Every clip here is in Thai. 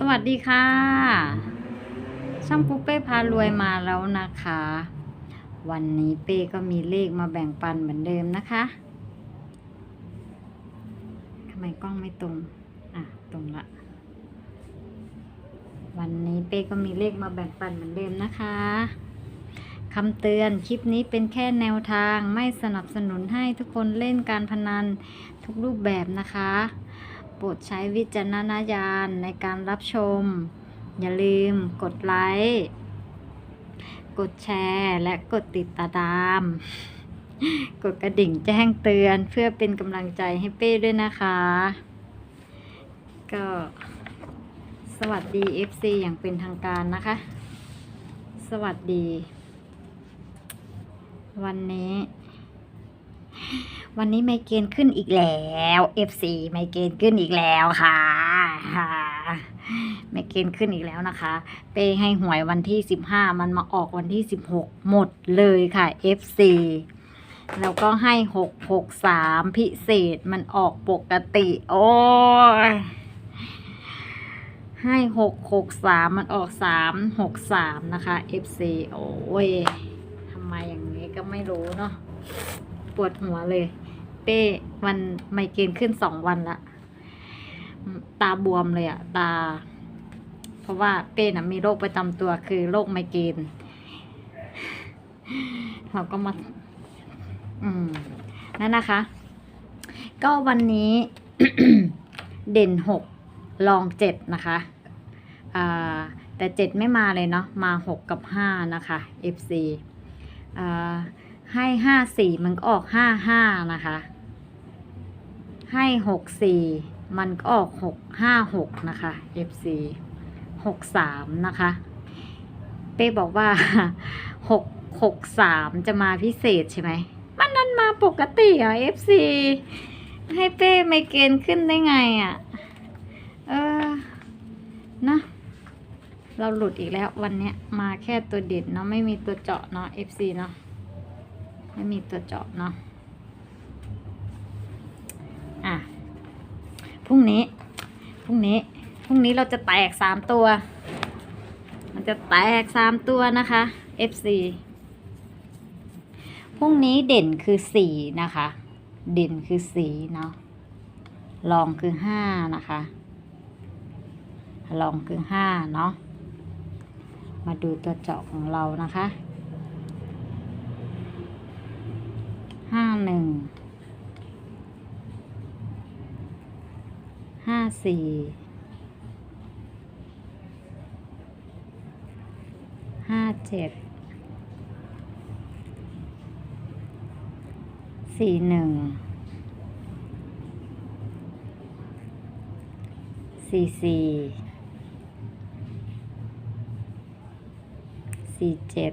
สวัสดีค่ะ ช่างปุ๊เป้พารวยมาแล้วนะคะ วันนี้เป้ก็มีเลขมาแบ่งปันเหมือนเดิมนะคะทำไมกล้องไม่ตรง อะ ตรงละ วันนี้เป้ก็มีเลขมาแบ่งปันเหมือนเดิมนะคะคำเตือนคลิปนี้เป็นแค่แนวทางไม่สนับสนุนให้ทุกคนเล่นการพนันทุกรูปแบบนะคะ โปรดใช้วิจารณญาณในการรับชม อย่าลืมกดไลค์ กดแชร์ และกดติดตาม กดกระดิ่งแจ้งเตือนเพื่อเป็นกำลังใจให้เป้ด้วยนะคะ ก็สวัสดี FC อย่างเป็นทางการนะคะ สวัสดี วันนี้ วันนี้ไมเกรนขึ้นอีกแล้ว FC ไมเกรนขึ้นอีกแล้วค่ะไมเกรนขึ้นอีกแล้วนะคะ เป้ให้หวยวันที่ 15 มันมาออกวันที่ 16 หมดเลยค่ะ FC แล้วก็ให้ 663 พิเศษมันออกปกติ โอ้ยให้663มันออก363นะคะ FC โอ้ยทำไมอย่างนี้ก็ไม่รู้เนาะปวดหัวเลย เป้วันไมเกรนขึ้นสองวันละอืมตาบวมเลยอะตา เพราะว่าเป้น่ะมีโรคประจำตัวคือโรคไมเกรนเราก็มา อืม นั่นนะคะ ก็วันนี้เด่นหกลองเจ็ดนะคะอ่าแต่เจ็ดไม่มาเลยเนาะมาหกกับห้านะคะ FC อ่าให้ห้าสี่มันก็ออกห้าห้านะคะ ให้หกสี่มันก็ออกหกห้าหกนะคะ FC หกสามนะคะ เป้บอกว่าหกหกสามจะมาพิเศษใช่ไหม มันนั้นมาปกติเหรอ FC ให้เป้ไมเกรนขึ้นได้ไงอะ่ะ เออ นะ เราหลุดอีกแล้ววันนี้มาแค่ตัวเด่นเนาะไม่มีตัวเจาะเนาะ FC เนาะไม่มีตัวเจาะเนาะ อะพรุ่งนี้พรุ่งนี้พรุ่งนี้เราจะแตกสามตัว มันจะแตกสามตัวนะคะ FC พรุ่งนี้เด่นคือสี่นะคะ เด่นคือสีเนาะลองคือห้านะคะลองคือห้าเนาะมาดูตัวเจาะของเรานะคะห้าหนึ่ง ห้า สี่ห้าเจ็ดสี่หนึ่งสี่สี่สี่เจ็ด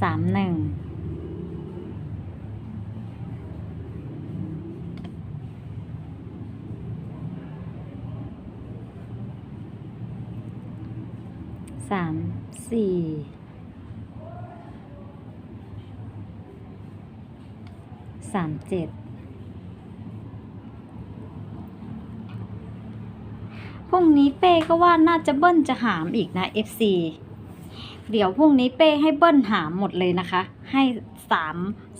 สามหนึ่ง สามสี่สามเจ็ดพรุ่งนี้เป้ก็ว่าน่าจะเบิ้ลจะหามอีกนะ FC เดี๋ยวพรุ่งนี้เป้ให้เบิ้ลหามหมดเลยนะคะ ให้สาม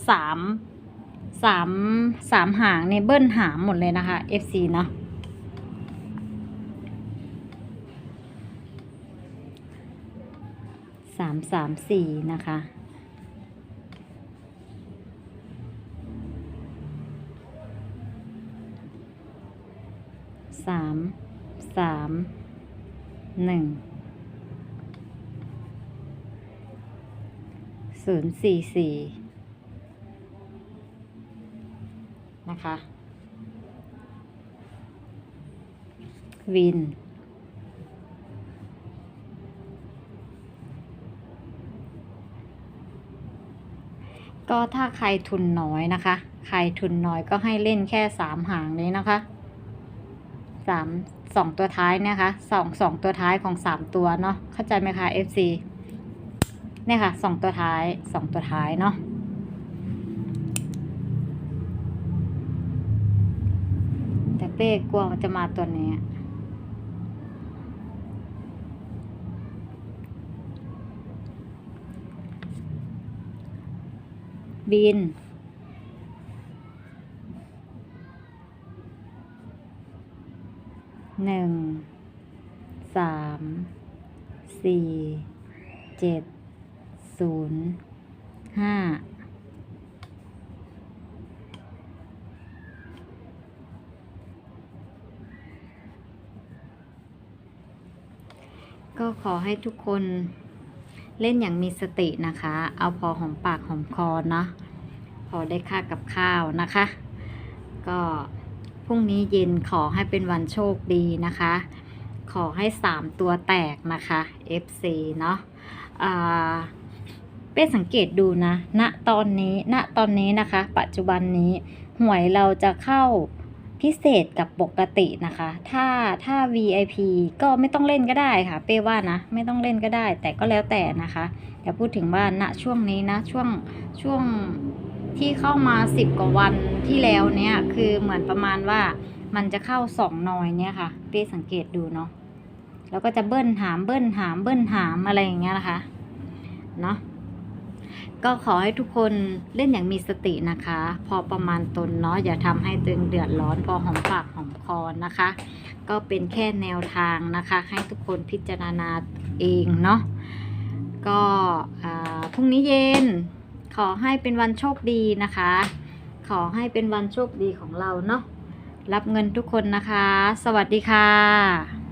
สามสามสามหางเนี่ยเบิ้ลหามหมดเลยนะคะ FC เนาะ สามสามสี่นะคะ สาม สาม หนึ่ง ศูนย์สี่สี่นะคะ วิน ก็ถ้าใครทุนน้อยนะคะ ใครทุนน้อยก็ให้เล่นแค่สามหางนี้นะคะสามสองตัวท้ายนี่ยค่ะสองสองตัวท้ายของสามตัวเนาะเข้าใจไหมคะ FC เนี่ยค่ะสองตัวท้ายสองตัวท้ายเนาะแต่เป้กลัวมันจะมาตัวนี้ บิน หนึ่ง สาม สี่ เจ็ด ศูนย์ ห้าก็ขอให้ทุกคน เล่นอย่างมีสตินะคะ เอาพอหอมปากหอมคอเนาะพอได้ค่ากับข้าวนะคะ ก็พรุ่งนี้เย็นขอให้เป็นวันโชคดีนะคะ ขอให้ 3 ตัวแตกนะคะ FC เนาะอ่าเป้สังเกตดูนะณตอนนี้ณตอนนี้นะคะ ปัจจุบันนี้หวยเราจะเข้า พิเศษกับปกตินะคะ ถ้าถ้า VIP ก็ไม่ต้องเล่นก็ได้ค่ะ เป้ว่านะ ไม่ต้องเล่นก็ได้ แต่ก็แล้วแต่นะคะแต่พูดถึงว่าณช่วงนี้นะช่วงช่วงที่เข้ามาสิบกว่าวันที่แล้วเนี่ย คือเหมือนประมาณว่ามันจะเข้าสองนอยเนี่ยค่ะ เป้สังเกตดูเนาะแล้วก็จะเบิ้ลหามเบิ้ลหามเบิ้ลหามอะไรอย่างเงี้ยนะคะเนาะ ก็ขอให้ทุกคนเล่นอย่างมีสตินะคะ พอประมาณตนเนาะอย่าทำให้ตัวเองเดือดร้อนพอหอมปากหอมคอนะคะ ก็เป็นแค่แนวทางนะคะ ให้ทุกคนพิจารณาเองเนาะก็อ่าพรุ่งนี้เย็นขอให้เป็นวันโชคดีนะคะ ขอให้เป็นวันโชคดีของเราเนาะรับเงินทุกคนนะคะ สวัสดีค่ะ